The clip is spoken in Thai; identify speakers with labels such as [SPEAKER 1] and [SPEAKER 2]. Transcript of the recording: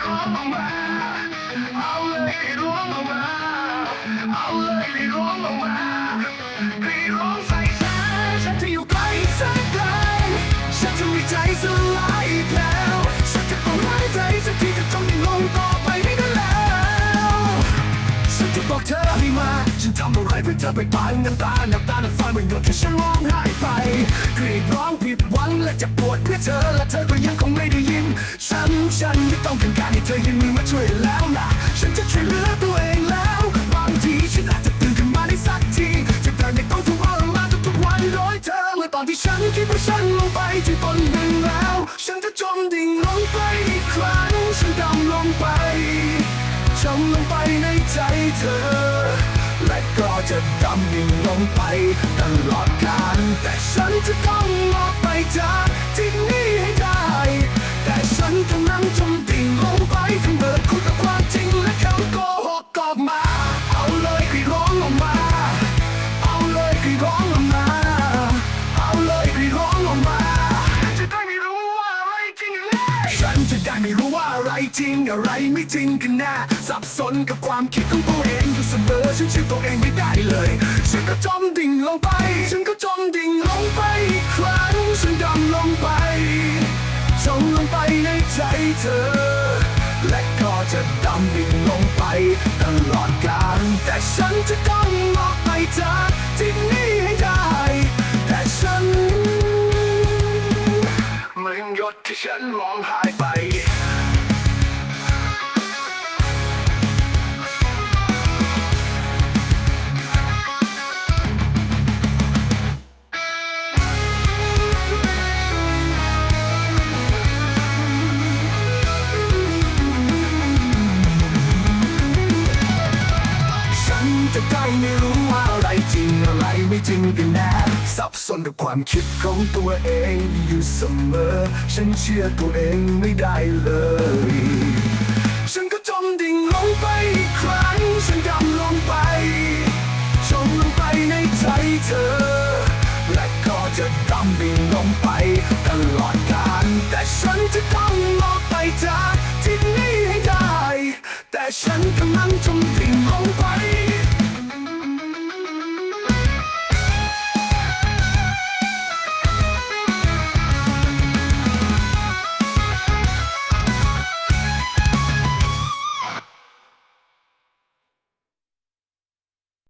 [SPEAKER 1] เอาเลยให้ร้องออกมาเอาเลยให้ร้องออกมาให้ร้องใส่ฉันฉันจะอยู่ไกลแสนไกลฉันจะมีใจสลายแล้วฉันจะต้องหายใจสักทีจะจมดิ่งลงต่อไปไม่ได้แล้วฉันจะบอกเธอให้มาฉันทำอะไรเพื่อเธอไปปานน้ำตาน้ำตาน้ำฟ้ามันหยดที่ฉันร้องไห้ไปกรีดร้องผิดหวัง และจะปวดเพื่อเธอและเธอก็ยังคงไม่ได้ยิน ฉันฉันไม่ต้องการให้เธอยืนมือมาช่วยแล้วล่ะฉันจะช่วยเหลือตัวเองแล้วบางทีฉันอาจจะตื่นขึ้นมาได้สักทีจะเดินในต้องทุกวันมาทุกวันโดยเธอเมื่อตอนที่ฉันคิดว่าฉันลงไปที่ต้นดินแล้วฉัน จะดำดิ่งลงไปตลอดกาลแต่ฉันจะต้องออกไปจากที่นี่ให้ได้ แต่ฉันกำลังจมดิ่งลงไปทั้งเบิดคุณกับความจริงและคำโกหกออกมาเอา ไม่รู้ว่าอะไรจริงอะไรไม่จริงกันแน่สับสนกับความคิดของตัวเองอยู่เสมอฉันเชื่อตัวเองไม่ได้เลย ฉันก็จมดิ่งลงไป ฉันก็จมดิ่งลงไปอีกครั้งฉันดำลงไปจมลงไปในใจเธอ และก็จะดำดิ่งลงไปตลอดกาลแต่ฉันจะต้อง ดที่ฉันร้องหายไป ไม่จริงกันแน่สับสนกับความคิดของตัวเองอยู่เสมอ ฉันเชื่อตัวเองไม่ได้เลย ฉันก็จมดิ่งลงไปอีกครั้ง ฉันดำลงไป จมลงไปในใจเธอ และก็จะดำดิ่งลงไปตลอดกาลแต่ฉันจะต้องออกไปจากที่นี่ให้ได้ แต่ฉันกำลังจมดิ่ง